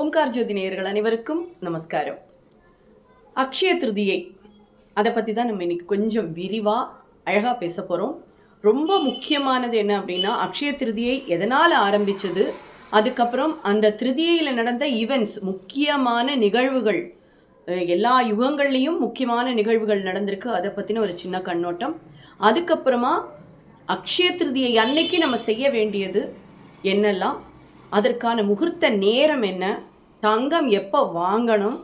ஓம்கார் ஜோதி நேயர்கள் அனைவருக்கும் நமஸ்காரம். அக்ஷய திருதியை அதை பற்றி தான் நம்ம இன்னைக்கு கொஞ்சம் விரிவாக அழகாக பேச போகிறோம் ரொம்ப முக்கியமானது என்ன அப்படின்னா அக்ஷய திருதியை எதனால் ஆரம்பித்தது அதுக்கப்புறம் அந்த திருதியையில் நடந்த ஈவெண்ட்ஸ் முக்கியமான நிகழ்வுகள் எல்லா யுகங்கள்லேயும் முக்கியமான நிகழ்வுகள் நடந்திருக்கு. அதை பற்றின ஒரு சின்ன கண்ணோட்டம். அதுக்கப்புறமா அக்ஷய திருதியை அன்னைக்கு நம்ம செய்ய வேண்டியது என்னெல்லாம்? அதற்கான முகூர்த்த நேரம் என்ன? தங்கம் எப்போ வாங்கணும்?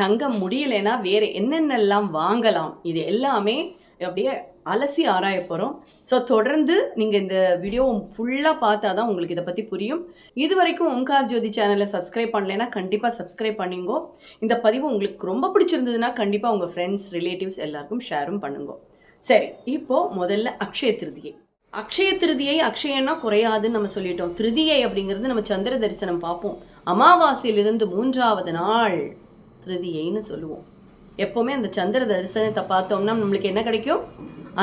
தங்கம் முடியலைன்னா வேறு என்னென்னலாம் வாங்கலாம்? இது எல்லாமே அப்படியே அலசி ஆராய போகிறோம் ஸோ தொடர்ந்து நீங்கள் இந்த வீடியோ ஃபுல்லாக பார்த்தா தான் உங்களுக்கு இதை பற்றி புரியும். இது வரைக்கும் ஓம்கார் ஜோதி சேனலை சப்ஸ்கிரைப் பண்ணலைன்னா கண்டிப்பாக சப்ஸ்கிரைப் பண்ணிங்கோ. இந்த பதிவு உங்களுக்கு ரொம்ப பிடிச்சிருந்ததுன்னா கண்டிப்பாக உங்கள் ஃப்ரெண்ட்ஸ் ரிலேட்டிவ்ஸ் எல்லாருக்கும் ஷேரும் பண்ணுங்க. சரி இப்போது முதல்ல அக்ஷய திருதியை. அக்ஷய திருதியை அக்ஷயன்னா குறையாதுன்னு நம்ம சொல்லிட்டோம். திருதியை அப்படிங்கிறது நம்ம சந்திர தரிசனம் பார்ப்போம். அமாவாசையிலிருந்து மூன்றாவது நாள் திருதியைன்னு சொல்லுவோம். எப்போவுமே அந்த சந்திர தரிசனத்தை பார்த்தோம்னா நம்மளுக்கு என்ன கிடைக்கும்?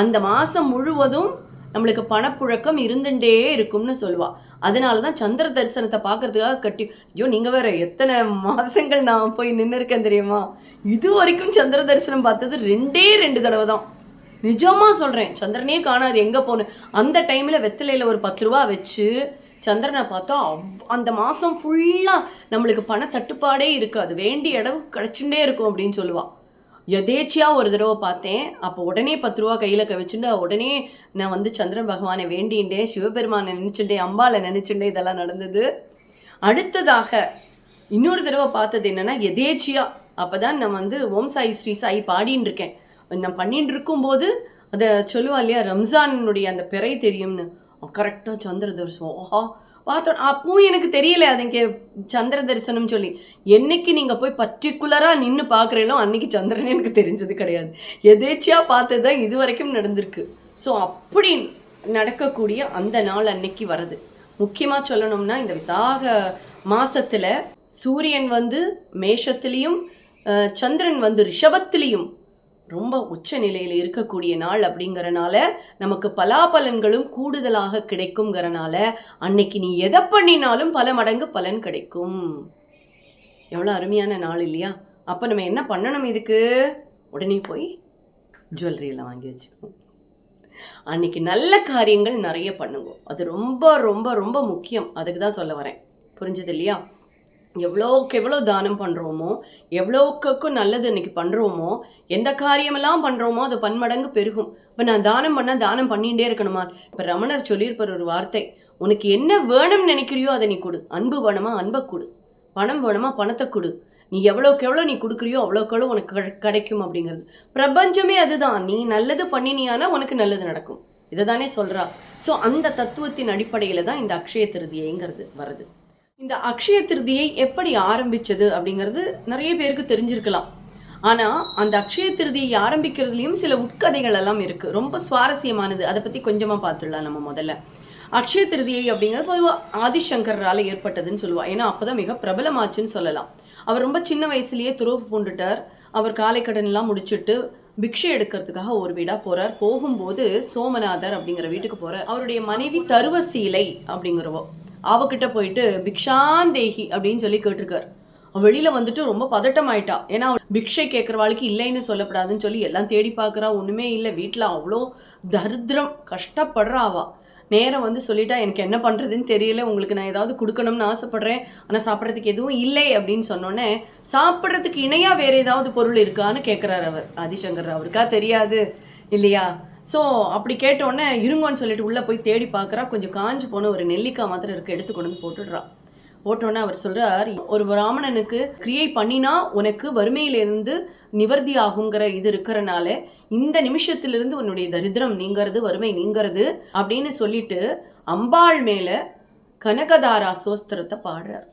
அந்த மாதம் முழுவதும் நம்மளுக்கு பணப்புழக்கம் இருந்துட்டே இருக்கும்னு சொல்லுவா. அதனால தான் சந்திர தரிசனத்தை பார்க்கறதுக்காக கட்டி ஐயோ நீங்கள் வேற எத்தனை மாதங்கள் நான் போய் நின்று இருக்கேன் தெரியுமா? இது வரைக்கும் சந்திர தரிசனம் பார்த்தது ரெண்டே ரெண்டு தடவை தான் நிஜமாக சொல்கிறேன் சந்திரனே காணாது எங்கே போகணும் அந்த டைமில் வெத்தலையில் ஒரு பத்து ரூபா வச்சு சந்திரனை பார்த்தா அவ் அந்த மாதம் ஃபுல்லாக நம்மளுக்கு பண தட்டுப்பாடே இருக்காது. வேண்டிய இடம் கிடச்சுட்டே இருக்கும் அப்படின்னு சொல்லுவாள் எதேச்சியாக ஒரு தடவை பார்த்தேன். அப்போ உடனே பத்து ரூபா கையில் க வச்சுட்டு உடனே நான் வந்து சந்திரன் பகவானை வேண்டிண்டேன் சிவபெருமானை நினச்சிட்டேன் அம்பாவை நினச்சிட்டேன் இதெல்லாம் நடந்தது. அடுத்ததாக இன்னொரு தடவை பார்த்தது என்னென்னா எதேச்சியாக அப்போ தான் நான் வந்து ஓம் சாய் ஸ்ரீ சாய் பாடின்னு இருக்கேன். நான் பண்ணிட்டு இருக்கும்போது அதை சொல்லுவா இல்லையா ரம்ஜானுடைய அந்த பிறை தெரியும்னு. கரெக்டாக சந்திர தரிசனம். ஓஹா பார்த்தோம். அப்பவும் எனக்கு தெரியல அதுக்கு இங்கே சந்திர தரிசனம் சொல்லி. என்னைக்கு நீங்கள் போய் பர்டிகுலராக நின்று பார்க்குறீங்களோ அன்னைக்கு சந்திரனே எனக்கு தெரிஞ்சது கிடையாது. எதேச்சியாக பார்த்தது தான் இது வரைக்கும் நடந்திருக்கு. ஸோ அப்படி நடக்கக்கூடிய அந்த நாள் அன்னைக்கு வருது. முக்கியமாக சொல்லணும்னா இந்த விசாக மாதத்தில் சூரியன் வந்து மேஷத்துலேயும் சந்திரன் வந்து ரிஷபத்திலையும் ரொம்ப உச்ச நிலையில் இருக்கக்கூடிய நாள் அப்படிங்கறனால நமக்கு பலாபலன்களும் கூடுதலாக கிடைக்குங்கிறனால அன்னைக்கு நீ எதை பண்ணினாலும் பல மடங்கு பலன் கிடைக்கும். எவ்வளோ அருமையான நாள் இல்லையா? அப்போ நம்ம என்ன பண்ணணும் இதுக்கு? உடனே போய் ஜுவல்லரியெல்லாம் வாங்கி வச்சுக்கணும். அன்னைக்கு நல்ல காரியங்கள் நிறைய பண்ணுங்க. அது ரொம்ப ரொம்ப ரொம்ப முக்கியம். அதுக்கு தான் சொல்ல வரேன். புரிஞ்சது இல்லையா? எவ்வளோக்கு எவ்வளோ தானம் பண்ணுறோமோ எவ்வளோக்கு நல்லது இன்றைக்கி பண்ணுறோமோ எந்த காரியமெல்லாம் பண்ணுறோமோ அது பன்மடங்கு பெருகும். இப்போ நான் தானம் பண்ணால் தானம் பண்ணிகிட்டே இருக்கணுமா? இப்போ ரமணர் சொல்லியிருப்பார் ஒரு வார்த்தை உனக்கு என்ன வேணும்னு நினைக்கிறியோ அதை நீ கொடு. அன்பு வேணுமா? அன்பை கொடு. பணம் வேணுமா? பணத்தை கொடு. நீ எவ்வளோக்கு எவ்வளோ நீ கொடுக்குறியோ அவ்வளோக்கு எவ்வளோ உனக்கு கிடைக்கும் அப்படிங்கிறது. பிரபஞ்சமே அதுதான். நீ நல்லது பண்ணினியானா உனக்கு நல்லது நடக்கும். இதை தானே சொல்கிறா ஸோ அந்த தத்துவத்தின் அடிப்படையில் தான் இந்த அக்ஷய திருதியைங்கிறது வருது. இந்த அக்ஷய திருதியை எப்படி ஆரம்பித்தது அப்படிங்கிறது நிறைய பேருக்கு தெரிஞ்சிருக்கலாம். ஆனால் அந்த அக்ஷய திருதியை ஆரம்பிக்கிறதுலையும் சில உட்கதைகள் எல்லாம் இருக்குது ரொம்ப சுவாரஸ்யமானது. அதை பற்றி கொஞ்சமாக பார்த்துடலாம் நம்ம முதல்ல. அக்ஷய திருதியை அப்படிங்கிறது பொதுவாக ஆதிசங்கரால் ஏற்பட்டதுன்னு சொல்லுவாள் ஏன்னா அப்போ தான் மிக பிரபலமாச்சுன்னு சொல்லலாம். அவர் ரொம்ப சின்ன வயசுலேயே துறவு பூண்டுட்டார். அவர் காலை கடன்லாம் முடிச்சுட்டு பிக்ஷை எடுக்கிறதுக்காக ஒரு வீடாக போகிறார் போகும்போது சோமநாதர் அப்படிங்கிற வீட்டுக்கு போகிறார் அவருடைய மனைவி தருவசீலை அப்படிங்கிறவோ அவகிட்ட போயிட்டு பிக்ஷாந்தேகி அப்படின்னு சொல்லி கேட்டிருக்கார். வெளியில் வந்துட்டு ரொம்ப பதட்டம் ஆயிட்டா ஏன்னா அவ பிக்ஷை கேட்குறவாளுக்கு இல்லைன்னு சொல்லப்படாதுன்னு சொல்லி எல்லாம் தேடி பார்க்குறா. ஒன்றுமே இல்லை. வீட்டில் அவ்வளோ தரித்திரம் கஷ்டப்படுறா அவ. நேரம் வந்து சொல்லிட்டா எனக்கு என்ன பண்ணுறதுன்னு தெரியல உங்களுக்கு நான் ஏதாவது கொடுக்கணும்னு ஆசைப்பட்றேன் ஆனால் சாப்பிட்றதுக்கு எதுவும் இல்லை அப்படின்னு சொன்னோன்னே சாப்பிட்றதுக்கு இணையாக வேறு ஏதாவது பொருள் இருக்கான்னு கேட்குறாரு அவர். ஆதிசங்கர் அவருக்கா தெரியாது இல்லையா? ஸோ அப்படி கேட்டோடனே இருங்கன்னு சொல்லிட்டு உள்ளே போய் தேடி பார்க்குறா கொஞ்சம் காஞ்சு போன ஒரு நெல்லிக்காய் மாத்திரம் இருக்குது எடுத்து கொண்டு வந்து போட்டுடுறா. போட்டோன்னே அவர் சொல்கிறார் ஒரு பிராமணனுக்கு கிரியை பண்ணினா உனக்கு வறுமையிலிருந்து நிவர்த்தி ஆகுங்கிற இது இருக்கிறனால இந்த நிமிஷத்திலிருந்து உன்னுடைய தரித்திரம் நீங்கிறது வறுமை நீங்கிறது அப்படின்னு சொல்லிட்டு அம்பாள் மேலே கனகதாரா சோஸ்திரத்தை பாடுறார்.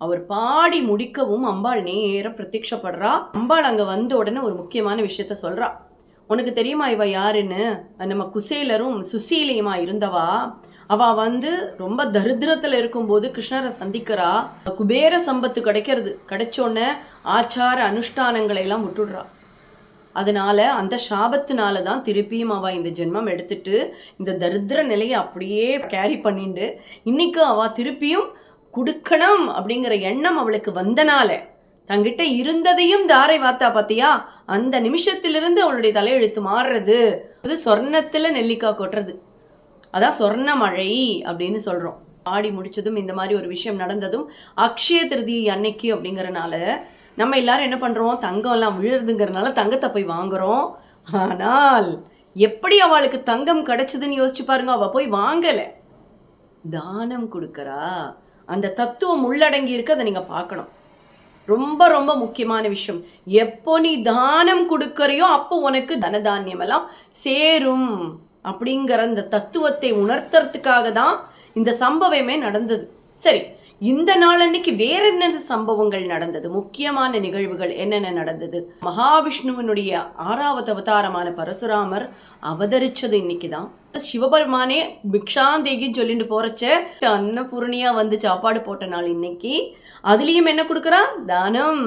அவர் பாடி முடிக்கவும் அம்பாள் நேர பிரத்யக்ஷப்படுறா. அம்பாள் அங்கே வந்த உடனே ஒரு முக்கியமான விஷயத்த சொல்கிறா உனக்கு தெரியுமா இவ யாருன்னு? நம்ம குசேலரும் சுசீலையுமா இருந்தவா? அவ வந்து ரொம்ப தரித்திரத்தில் இருக்கும்போது கிருஷ்ணரை சந்திக்கிறா. குபேர சம்பத்து கிடைக்கிறது. கிடைச்சோடனே ஆச்சார அனுஷ்டானங்களை எல்லாம் விட்டுடுறா. அதனால அந்த சாபத்தினால தான் திருப்பியும் அவள் இந்த ஜென்மம் எடுத்துட்டு இந்த தரித்திர நிலையை அப்படியே கேரி பண்ணிட்டு இன்னைக்கு அவள் திருப்பியும் கொடுக்கணும் அப்படிங்கிற எண்ணம் அவளுக்கு வந்தனால தங்கிட்ட இருந்ததையும் தாரை வார்த்தா பார்த்தியா அந்த நிமிஷத்திலிருந்து அவளுடைய தலையெழுத்து மாறுறது. அது சொர்ணத்தில் நெல்லிக்காய் கொட்டுறது. அதான் சொர்ண மழை அப்படின்னு சொல்கிறோம் ஆடி முடிச்சதும் இந்த மாதிரி ஒரு விஷயம் நடந்ததும் அக்ஷய திருதி அன்னைக்கு அப்படிங்கிறனால நம்ம எல்லாரும் என்ன பண்ணுறோம் தங்கம் எல்லாம் விழுறதுங்கிறனால தங்கத்தை போய் வாங்குறோம். ஆனால் எப்படி அவளுக்கு தங்கம் கிடைச்சதுன்னு யோசிச்சு பாருங்க அவள் போய் வாங்கலை. தானம் கொடுக்குறா. அந்த தத்துவம் உள்ளடங்கி இருக்கு அதை நீங்கள் பார்க்கணும். ரொம்ப ரொம்ப முக்கியமான விஷயம். எப்போ நீ தானம் கொடுக்கறியோ அப்போ உனக்கு தனதானியம் எல்லாம் சேரும். அப்படிங்கிற அந்த தத்துவத்தை உணர்த்துறதுக்காக தான் இந்த சம்பவமே நடந்தது. சரி இந்த நாளன்னைக்கு வேற என்ன சம்பவங்கள் நடந்தது? முக்கியமான நிகழ்வுகள் என்னென்ன நடந்தது? மகாவிஷ்ணுவனுடைய ஆறாவது அவதாரமான பரசுராமர் அவதரிச்சது இன்னைக்கு தான் சிவபெருமானே பிக்ஷாந்தேகின்னு சொல்லிட்டு போறச்ச அன்னபூர்ணியா வந்து சாப்பாடு போட்ட நாள் இன்னைக்கு. அதுலயும் என்ன கொடுக்குறா? தானம்.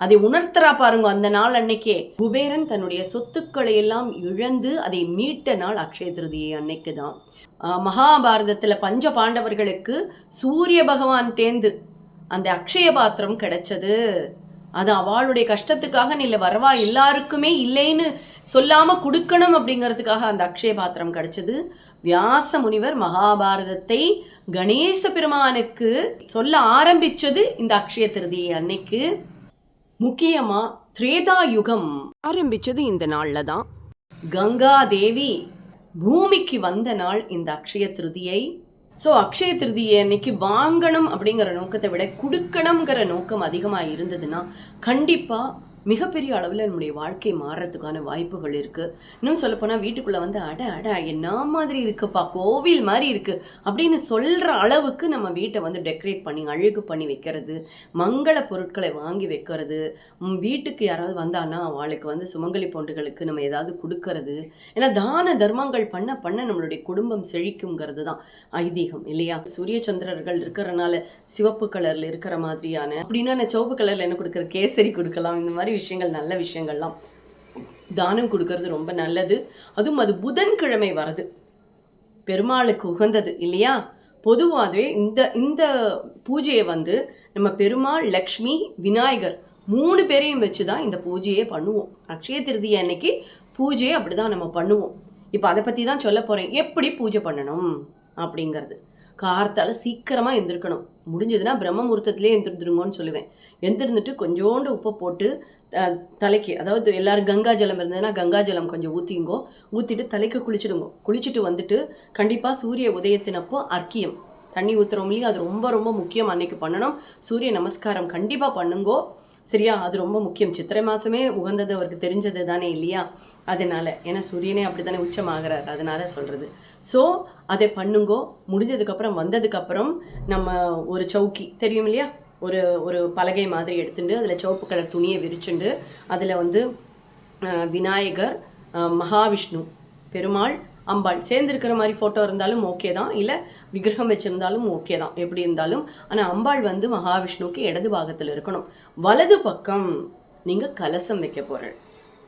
அதை உணர்த்துறா பாருங்க அந்த நாள் அன்னைக்கே. குபேரன் தன்னுடைய சொத்துக்களை எல்லாம் இழந்து அதை மீட்ட நாள் அக்ஷய திருதியை அன்னைக்கு தான் மகாபாரதத்தில் பஞ்ச பாண்டவர்களுக்கு சூரிய பகவான் தேர்ந்து அந்த அக்ஷய பாத்திரம் கிடைச்சது. அது அவளுடைய கஷ்டத்துக்காக நீ இல்லை வரவா எல்லாருக்குமே இல்லைன்னு சொல்லாம கொடுக்கணும் அப்படிங்கிறதுக்காக அந்த அக்ஷய பாத்திரம் கிடைச்சது. வியாச முனிவர் மகாபாரதத்தை கணேச பெருமானுக்கு சொல்ல ஆரம்பிச்சது இந்த அக்ஷய திருதியை அன்னைக்கு. முக்கியமா திரேதா யுகம் ஆரம்பிச்சது இந்த நாள்ல தான். கங்கா தேவி பூமிக்கு வந்த நாள் இந்த அக்ஷய திருதியை. ஸோ அக்ஷய திருதியை அன்னைக்கு வாங்கணும் அப்படிங்கிற நோக்கத்தை விட கொடுக்கணுங்கிற நோக்கம் அதிகமாக இருந்ததுன்னா கண்டிப்பாக மிகப்பெரிய அளவில் நம்முடைய வாழ்க்கை மாறுறதுக்கான வாய்ப்புகள் இருக்குது இன்னும் சொல்லப்போனால் வீட்டுக்குள்ளே வந்து அட அட என்ன மாதிரி இருக்குப்பா கோவில் மாதிரி இருக்குது அப்படின்னு சொல்கிற அளவுக்கு நம்ம வீட்டை வந்து டெக்கரேட் பண்ணி அழகு பண்ணி வைக்கிறது மங்கள பொருட்களை வாங்கி வைக்கிறது வீட்டுக்கு யாராவது வந்தான்னா அவளுக்கு வந்து சுமங்கலி பொண்டுகளுக்கு நம்ம ஏதாவது கொடுக்கறது. ஏன்னா தான தர்மங்கள் பண்ண பண்ண நம்மளுடைய குடும்பம் செழிக்குங்கிறது தான் ஐதீகம் இல்லையா? சூரிய சந்திரர்கள் இருக்கிறனால சிவப்பு கலரில் இருக்கிற மாதிரியான அப்படின்னா நான் சிவப்பு கலரில் என்ன கொடுக்குற? கேசரி கொடுக்கலாம் இந்த மாதிரி விஷயங்கள் நல்ல விஷயங்கள்லாம் தானம் கொடுக்கறது ரொம்ப நல்லது. அதுவும் அது புதன்கிழமை வருது பெருமாளுக்கு உகந்தது இல்லையா? பொதுவாகவே இந்த இந்த பூஜையை வந்து நம்ம பெருமாள் லக்ஷ்மி விநாயகர் மூணு பேரையும் வச்சு தான் இந்த பூஜையே பண்ணுவோம். அக்ஷய திருதி அன்னைக்கு பூஜையை அப்படி தான் நம்ம பண்ணுவோம். இப்போ அதை பற்றி தான் சொல்ல போகிறேன் எப்படி பூஜை பண்ணணும் அப்படிங்கிறது. கார்த்தால சீக்கிரமாக எந்திருக்கணும். முடிஞ்சதுன்னா பிரம்ம முகூர்த்தத்திலே எந்திருந்துருங்கன்னு சொல்லுவேன். எந்திருந்துட்டு கொஞ்சோண்டு உப்பை போட்டு தலைக்கு அதாவது எல்லோரும் கங்கா ஜலம் இருந்ததுன்னா கங்கா ஜலம் கொஞ்சம் ஊற்றிங்கோ ஊற்றிட்டு தலைக்கு குளிச்சிடுங்க. குளிச்சுட்டு வந்துட்டு கண்டிப்பாக சூரிய உதயத்தினப்போ அர்க்கியம். தண்ணி ஊற்றுறோம் இல்லையா? அது ரொம்ப ரொம்ப முக்கியம் அன்னைக்கு பண்ணணும். சூரிய நமஸ்காரம் கண்டிப்பாக பண்ணுங்கோ. சரியா? அது ரொம்ப முக்கியம். சித்திரை மாதமே உகந்தது அவருக்கு தெரிஞ்சது தானே இல்லையா? அதனால. ஏன்னா சூரியனே அப்படி தானே உச்சமாகிறார். அதனால சொல்கிறது ஸோ அதை பண்ணுங்கோ. முடிஞ்சதுக்கப்புறம் வந்ததுக்கப்புறம் நம்ம ஒரு சவுக்கி. தெரியும் இல்லையா? ஒரு ஒரு பலகை மாதிரி எடுத்துட்டு அதில் சிவப்பு கலர் துணியை விரிச்சுண்டு அதில் வந்து விநாயகர் மகாவிஷ்ணு. பெருமாள் அம்பாள் சேர்ந்துருக்கிற மாதிரி ஃபோட்டோ இருந்தாலும் ஓகே தான். இல்லை விக்கிரகம் வச்சுருந்தாலும் ஓகே தான். எப்படி இருந்தாலும். ஆனால் அம்பாள் வந்து மகாவிஷ்ணுவுக்கு இடது பாகத்தில் இருக்கணும். வலது பக்கம் நீங்கள் கலசம் வைக்க போகிறேன்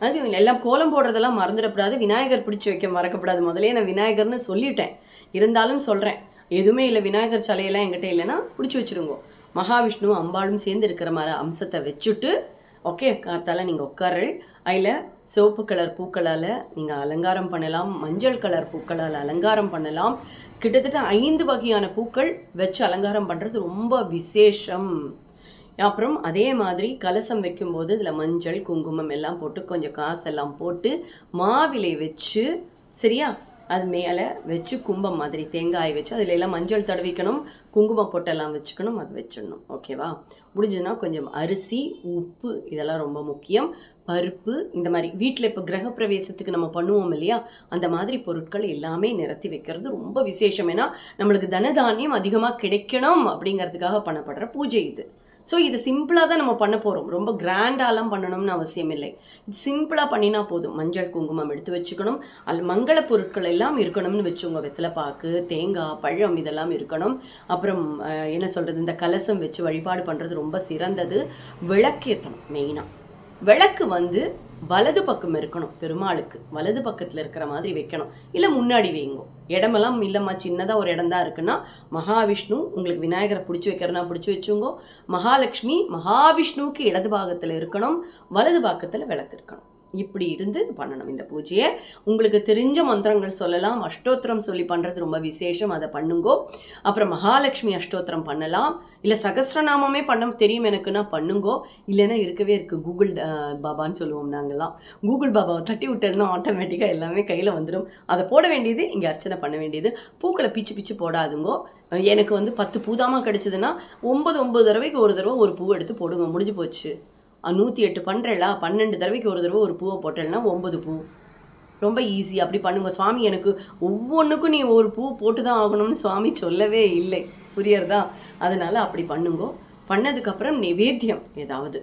அது எல்லாம் கோலம் போடுறதெல்லாம் மறந்துடக்கூடாது. விநாயகர் பிடிச்சி வைக்க மறக்கக்கூடாது முதலே நான் விநாயகர்னு சொல்லிட்டேன். இருந்தாலும் சொல்கிறேன் எதுவுமே இல்லை விநாயகர் சிலையெல்லாம் என்கிட்ட இல்லைன்னா பிடிச்சி வச்சுருங்கோ. மகாவிஷ்ணு அம்பாளும் சேர்ந்து இருக்கிற மாதிரி அம்சத்தை வச்சுட்டு ஓகே காத்தால நீங்கள் உட்காரு அதில் சிவப்பு கலர் பூக்களால் நீங்கள் அலங்காரம் பண்ணலாம் மஞ்சள் கலர் பூக்களால் அலங்காரம் பண்ணலாம். கிட்டத்தட்ட ஐந்து வகையான பூக்கள் வச்சு அலங்காரம் பண்ணுறது ரொம்ப விசேஷம். அப்புறம் அதே மாதிரி கலசம் வைக்கும்போது இதில் மஞ்சள் குங்குமம் எல்லாம் போட்டு கொஞ்சம் காசெல்லாம் போட்டு மாவிலை வச்சு சரியா? அது மேலே வச்சு கும்பம் மாதிரி தேங்காய் வச்சு அதில் எல்லாம் மஞ்சள் தடவிக்கணும் குங்குமம் பொட்டெல்லாம் வச்சுக்கணும் அது வச்சிடணும். ஓகேவா முடிஞ்சதுன்னா கொஞ்சம் அரிசி உப்பு இதெல்லாம் ரொம்ப முக்கியம். பருப்பு இந்த மாதிரி வீட்டில் இப்போ கிரகப்பிரவேசத்துக்கு நம்ம பண்ணுவோம் இல்லையா? அந்த மாதிரி பொருட்கள் எல்லாமே நிரத்தி வைக்கிறது ரொம்ப விசேஷம். ஏன்னா நம்மளுக்கு தனதானியம் அதிகமாக கிடைக்கணும் அப்படிங்கிறதுக்காக பண்ணப்படுற பூஜை இது. ஸோ இது சிம்பிளாக தான் நம்ம பண்ண போகிறோம் ரொம்ப கிராண்டாலாம் பண்ணணும்னு அவசியம் இல்லை. சிம்பிளாக பண்ணினா போதும். மஞ்சள் குங்குமம் எடுத்து வச்சுக்கணும். அதில் மங்கள பொருட்கள் எல்லாம் இருக்கணும்னு வச்சுங்க வெத்தலைப்பாக்கு தேங்காய் பழம் இதெல்லாம் இருக்கணும். அப்புறம் என்ன சொல்கிறது இந்த கலசம் வச்சு வழிபாடு பண்ணுறது ரொம்ப சிறந்தது. விளக்கேற்றணும் மெயினாக விளக்கு வந்து வலது பக்கம் இருக்கணும் பெருமாளுக்கு. வலது பக்கத்தில் இருக்கிற மாதிரி வைக்கணும். இல்லை முன்னாடி வைங்கோ. இடமெல்லாம் இல்லைம்மா சின்னதாக ஒரு இடம் தான் இருக்குன்னா மகாவிஷ்ணு உங்களுக்கு விநாயகரை பிடிச்சி வைக்கிறனா பிடிச்சி வச்சுங்கோ. மகாலட்சுமி மகாவிஷ்ணுவுக்கு இடது பாகத்தில் இருக்கணும் வலது பாகத்தில் விளக்கு இருக்கணும். இப்படி இருந்து இது பண்ணணும். இந்த பூஜையை உங்களுக்கு தெரிஞ்ச மந்திரங்கள் சொல்லலாம். அஷ்டோத்திரம் சொல்லி பண்ணுறது ரொம்ப விசேஷம். அதை பண்ணுங்கோ. அப்புறம் மகாலட்சுமி அஷ்டோத்திரம் பண்ணலாம். இல்லை சகசிரநாமமே பண்ண தெரியும் எனக்குன்னா பண்ணுங்கோ. இல்லைன்னா இருக்கவே இருக்குது கூகுள் பாபான்னு சொல்லுவோம் நாங்கள்லாம் கூகுள் பாபாவை தட்டி விட்டேன்னா ஆட்டோமேட்டிக்காக எல்லாமே கையில் வந்துடும் அதை போட வேண்டியது இங்கே அர்ச்சனை பண்ண வேண்டியது. பூக்களை பிச்சு பிச்சு போடாதுங்கோ. எனக்கு வந்து பத்து பூதாமா கிடைச்சதுன்னா ஒம்பது ஒம்பது தடவைக்கு ஒரு தடவை ஒரு பூ எடுத்து போடுங்க. முடிஞ்சு போச்சு. நூற்றி எட்டு பண்ணுறேல பன்னெண்டு தடவைக்கு ஒரு தடவை ஒரு பூவை போட்டேன்னா ஒம்பது பூ. ரொம்ப ஈஸி அப்படி பண்ணுங்க. சுவாமி எனக்கு ஒவ்வொன்றுக்கும் நீ ஒரு பூ போட்டு தான் ஆகணும்னு சுவாமி சொல்லவே இல்லை. புரியறதா? அதனால் அப்படி பண்ணுங்கோ. பண்ணதுக்கப்புறம் நிவேத்தியம் ஏதாவது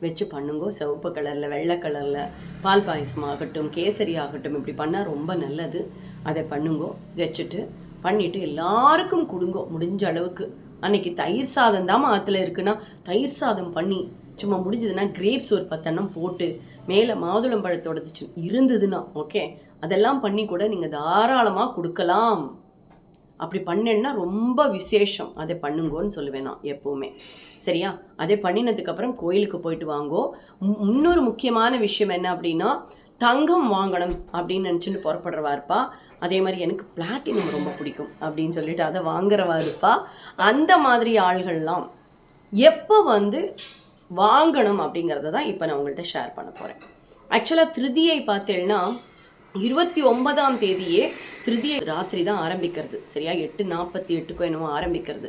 வச்சு பண்ணுங்கோ. சிவப்பு கலரில் வெள்ளை கலரில் பால் பாயசம் ஆகட்டும் கேசரி ஆகட்டும் இப்படி பண்ணால் ரொம்ப நல்லது. அதை பண்ணுங்கோ. வச்சுட்டு பண்ணிவிட்டு எல்லாருக்கும் கொடுங்கோ. முடிஞ்ச அளவுக்கு. அன்னைக்கு தயிர் சாதம் தான் ஆற்றுல இருக்குன்னா தயிர் சாதம் பண்ணி சும்மா முடிஞ்சதுன்னா கிரேப்ஸ் ஒரு பத்தெண்ணம் போட்டு மேலே மாதுளம் இருந்ததுன்னா ஓகே அதெல்லாம் பண்ணி கூட நீங்கள் தாராளமாக கொடுக்கலாம். அப்படி பண்ணேன்னா ரொம்ப விசேஷம். அதை பண்ணுங்கோன்னு சொல்லுவேன் நான் எப்போவுமே. சரியா? அதை பண்ணினதுக்கப்புறம் கோயிலுக்கு போயிட்டு வாங்கோ. மு- இன்னொரு முக்கியமான விஷயம் என்ன அப்படின்னா தங்கம் வாங்கணும் அப்படின்னு நினச்சிட்டு புறப்படுறவா இருப்பா. அதே மாதிரி எனக்கு பிளாட்டினம் ரொம்ப பிடிக்கும் அப்படின்னு சொல்லிட்டு அதை வாங்குறவா இருப்பா. அந்த மாதிரி ஆள்கள்லாம் எப்போ வந்து வாங்கணும் அப்படிங்கிறத தான் இப்போ நான் உங்கள்கிட்ட ஷேர் பண்ண போகிறேன் ஆக்சுவலாக திருதியை பார்த்தேன்னா இருபத்தி ஒன்பதாம் தேதியே திருதியை ராத்திரி தான் ஆரம்பிக்கிறது. சரியா? எட்டு நாற்பத்தி எட்டுக்கோ என்னவோ ஆரம்பிக்கிறது.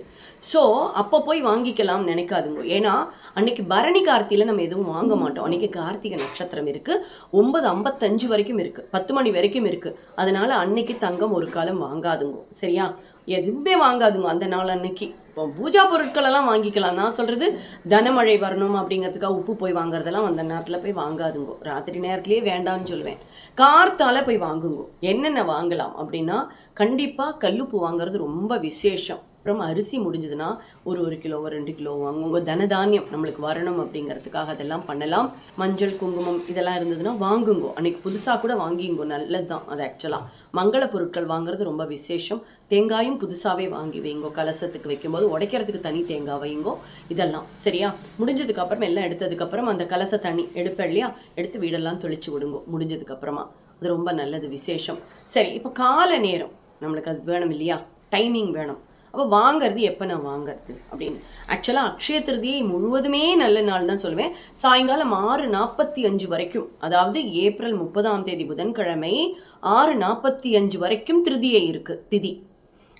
ஸோ அப்போ போய் வாங்கிக்கலாம்னு நினைக்காதுங்க. ஏன்னா அன்னைக்கு பரணி கார்த்தியில் நம்ம எதுவும் வாங்க மாட்டோம். அன்னைக்கு கார்த்திகை நட்சத்திரம் இருக்குது ஒன்பது ஐம்பத்தஞ்சு வரைக்கும் இருக்குது பத்து மணி வரைக்கும் இருக்குது அதனால் அன்னைக்கு தங்கம் ஒரு காலம் வாங்காதுங்க. சரியா? எதுவுமே வாங்காதுங்க அந்த நாள் அன்னைக்கு. இப்போ பூஜா பொருட்களெல்லாம் வாங்கிக்கலாம். நான் சொல்கிறது தனமழை வரணும் அப்படிங்கிறதுக்காக உப்பு போய் வாங்குறதெல்லாம் அந்த நேரத்தில் போய் வாங்காதுங்கோ. ராத்திரி நேரத்துலேயே வேண்டாம்னு சொல்லுவேன். கார்த்தால் போய் வாங்குங்கோ. என்னென்ன வாங்கலாம் அப்படின்னா கண்டிப்பாக கல்லுப்பு வாங்குறது ரொம்ப விசேஷம். அப்புறம் அரிசி முடிஞ்சதுன்னா ஒரு ஒரு கிலோ ரெண்டு கிலோ வாங்குவோங்க தனதானியம் நம்மளுக்கு வரணும் அப்படிங்கிறதுக்காக அதெல்லாம் பண்ணலாம். மஞ்சள் குங்குமம் இதெல்லாம் இருந்ததுன்னா வாங்குங்கோ. அன்னைக்கு புதுசாக கூட வாங்கிங்கோ. நல்லது தான் அது ஆக்சுவலாக மங்கள பொருட்கள் வாங்குறது ரொம்ப விசேஷம். தேங்காயும் புதுசாகவே வாங்கி வைங்கோ. கலசத்துக்கு வைக்கும்போது உடைக்கிறதுக்கு தனி தேங்காய் வைங்கோ. இதெல்லாம் சரியா? முடிஞ்சதுக்கப்புறம் எல்லாம் எடுத்ததுக்கப்புறம் அந்த கலச தண்ணி எடுப்பேன் இல்லையா? எடுத்து வீடெல்லாம் தெளிச்சு விடுங்கோ முடிஞ்சதுக்கு அப்புறமா. அது ரொம்ப நல்லது விசேஷம். சரி இப்போ கால நேரம். நம்மளுக்கு அது வேணும் இல்லையா? டைமிங் வேணும். அப்போ வாங்குறது எப்போ நான் வாங்குறது அப்படின்னு. ஆக்சுவலாக அக்ஷய திருதியை முழுவதுமே நல்ல நாள் தான் சொல்லுவேன். சாயங்காலம் ஆறு நாற்பத்தி அஞ்சு வரைக்கும் அதாவது ஏப்ரல் முப்பதாம் தேதி புதன்கிழமை ஆறு நாற்பத்தி அஞ்சு வரைக்கும் திருதியை இருக்குது திதி.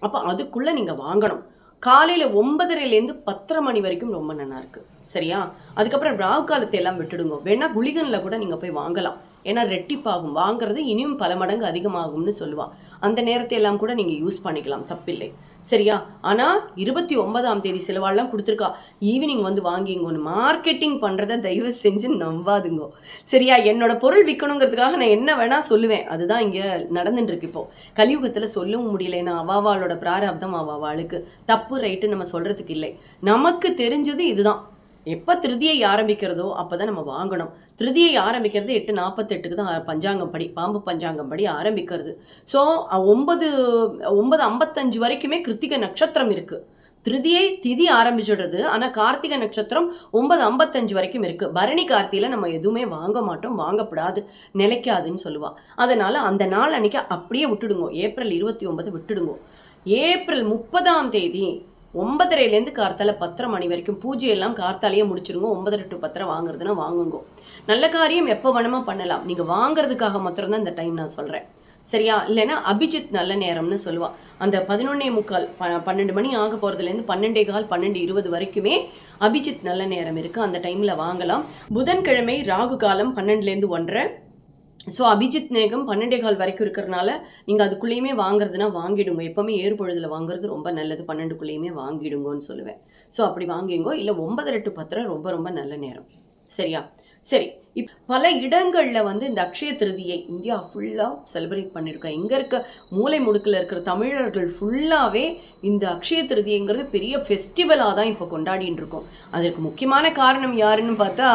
அப்போ அதுக்குள்ளே நீங்கள் வாங்கணும். காலையில் ஒன்பதரைலேருந்து பத்தரை மணி வரைக்கும் ரொம்ப நல்லா இருக்குது சரியா? அதுக்கப்புறம் ராகு காலத்தை எல்லாம் விட்டுடுங்க. வேணால் குளிகனில் கூட நீங்கள் போய் வாங்கலாம். ஏன்னா ரெட்டிப்பாகும். வாங்குறது இனியும் பல மடங்கு அதிகமாகும்னு சொல்லுவான் அந்த நேரத்தை எல்லாம் கூட நீங்கள் யூஸ் பண்ணிக்கலாம். தப்பில்லை. சரியா? ஆனால் இருபத்தி ஒன்பதாம் தேதி சிலவாள்லாம் கொடுத்துருக்கா. ஈவினிங் வந்து வாங்கிங்கோன்னு மார்க்கெட்டிங் பண்ணுறத தயவு செஞ்சு நம்பாதுங்கோ. சரியா? என்னோட பொருள் விற்கணுங்கிறதுக்காக நான் என்ன வேணால் சொல்லுவேன். அதுதான் இங்கே நடந்துட்டு இருக்கு இப்போ. கலியுகத்தில் சொல்லவும் முடியல. ஏன்னா அவாவாளோட பிராரப்தம் அவாவாளுக்கு. தப்பு ரைட்டு நம்ம சொல்கிறதுக்கு இல்லை. நமக்கு தெரிஞ்சது இதுதான். எப்போ திருதியை ஆரம்பிக்கிறதோ அப்போ தான் நம்ம வாங்கணும். திருதியை ஆரம்பிக்கிறது எட்டு நாற்பத்தெட்டுக்கு தான் பஞ்சாங்கம் படி பாம்பு பஞ்சாங்கம் படி ஆரம்பிக்கிறது. ஸோ ஒன்பது ஒன்பது ஐம்பத்தஞ்சு வரைக்குமே கிருத்திகை நட்சத்திரம் இருக்குது திருதியை திதி ஆரம்பிச்சிடுறது. ஆனால் கார்த்திகை நட்சத்திரம் ஒன்பது ஐம்பத்தஞ்சு வரைக்கும் இருக்குது பரணி கார்த்தியில் நம்ம எதுவுமே வாங்க மாட்டோம் வாங்கப்படாது நிலைக்காதுன்னு சொல்லுவாள் அதனால் அந்த நாள் அன்றைக்கி அப்படியே விட்டுடுங்கோ. ஏப்ரல் இருபத்தி ஒன்பது விட்டுடுங்கோ. ஏப்ரல் முப்பதாம் தேதி ஒன்பதரைலேருந்து கார்த்தால பத்தரை மணி வரைக்கும் பூஜையெல்லாம் கார்த்தாலேயே முடிச்சிருங்க. ஒன்பதரை டு பத்தரை வாங்குறதுன்னா வாங்குங்க. நல்ல காரியம் எப்போ வேணுமா பண்ணலாம். நீங்கள் வாங்குறதுக்காக மாத்திரம்தான் இந்த டைம் நான் சொல்கிறேன் சரியா? இல்லைன்னா அபிஜித் நல்ல நேரம்னு சொல்லுவான் அந்த பதினொன்னே முக்கால் ப பன்னெண்டு மணி ஆக போகிறதுலேருந்து பன்னெண்டே கால் பன்னெண்டு இருபது வரைக்குமே அபிஜித் நல்ல நேரம் இருக்குது அந்த டைமில் வாங்கலாம். புதன்கிழமை ராகு காலம் பன்னெண்டுலேருந்து ஒன்றரை. ஸோ அபிஜித் நேகம் பன்னெண்டே கால் வரைக்கும் இருக்கிறனால நீங்கள் அதுக்குள்ளேயுமே வாங்குறதுனா வாங்கிடுங்க. எப்போவுமே ஏறுபொழுதில் வாங்குறது ரொம்ப நல்லது. பன்னெண்டுக்குள்ளேயுமே வாங்கிடுங்கன்னு சொல்லுவேன். ஸோ அப்படி வாங்கிங்கோ இல்லை ஒன்பது டு பத்தரை ரொம்ப ரொம்ப நல்ல நேரம். சரியா? சரி. இப் பல இடங்களில் வந்து இந்த அக்ஷய திருதியை இந்தியா ஃபுல்லாக செலிப்ரேட் பண்ணியிருக்கோம் எங்கே இருக்க மூலை முடுக்கில் இருக்கிற தமிழர்கள் ஃபுல்லாகவே இந்த அக்ஷய திருதிங்கிறது பெரிய ஃபெஸ்டிவலாக தான் இப்போ கொண்டாடின்னு இருக்கோம். அதற்கு முக்கியமான காரணம் யாருன்னு பார்த்தா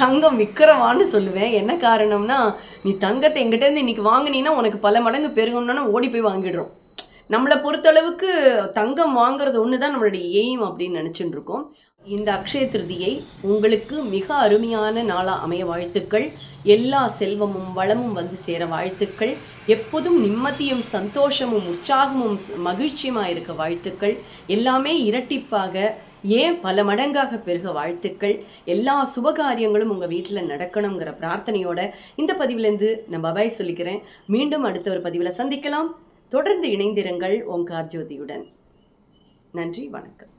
தங்கம் விற்கிறவான்னு சொல்லுவேன். என்ன காரணம்னா நீ தங்கத்தை எங்கிட்டேருந்து இன்னைக்கு வாங்கினீன்னா உனக்கு பல மடங்கு பெருகணும்னா ஓடி போய் வாங்கிடுறோம். நம்மளை பொறுத்தளவுக்கு தங்கம் வாங்குறது ஒன்று தான் நம்மளுடைய எய்ம் அப்படின்னு நினச்சிட்டு இருக்கோம். இந்த அக்ஷய திருதியை உங்களுக்கு மிக அருமையான நாளாக அமைய வாழ்த்துக்கள். எல்லா செல்வமும் வளமும் வந்து சேர வாழ்த்துக்கள். எப்போதும் நிம்மதியும் சந்தோஷமும் உற்சாகமும் மகிழ்ச்சியுமாக இருக்க வாழ்த்துக்கள். எல்லாமே இரட்டிப்பாக ஏன் பல மடங்காக பெருக வாழ்த்துக்கள். எல்லா சுபகாரியங்களும் உங்கள் வீட்டில் நடக்கணுங்கிற பிரார்த்தனையோட இந்த பதிவிலேருந்து நான் பபாய் சொல்லிக்கிறேன். மீண்டும் அடுத்த ஒரு பதிவில் சந்திக்கலாம். தொடர்ந்து இணைந்திருங்கள் ஓங்கார் ஜோதியுடன். நன்றி வணக்கம்.